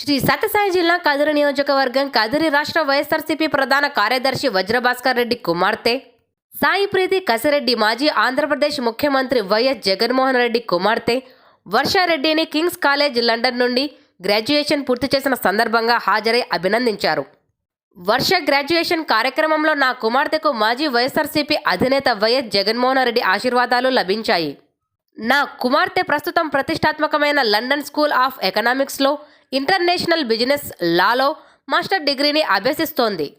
శ్రీ సత్యసాయి జిల్లా కదిరి నియోజకవర్గం కదిరి రాష్ట్ర వైఎస్ఆర్సీపీ ప్రధాన కార్యదర్శి వజ్రభాస్కర్ రెడ్డి కుమార్తె. సాయి ప్రీతి కసిరెడ్డి మాజీ ఆంధ్రప్రదేశ్ ముఖ్యమంత్రి వైఎస్ జగన్మోహన్ రెడ్డి కుమార్తె. వర్షారెడ్డిని కింగ్స్ కాలేజ్ లండన్ నుండి గ్రాడ్యుయేషన్ పూర్తి చేసిన సందర్భంగా హాజరై అభినందించారు. వర్ష గ్రాడ్యుయేషన్ కార్యక్రమంలో నా కుమార్తెకు మాజీ వైఎస్ఆర్సీపీ అధినేత వైఎస్ జగన్మోహన్ రెడ్డి ఆశీర్వాదాలు లభించాయి. నా కుమార్తె ప్రస్తుతం ప్రతిష్టాత్మకమైన లండన్ స్కూల్ ఆఫ్ ఎకనామిక్స్లో ఇంటర్నేషనల్ బిజినెస్ లాలో మాస్టర్ డిగ్రీని అభ్యసిస్తోంది.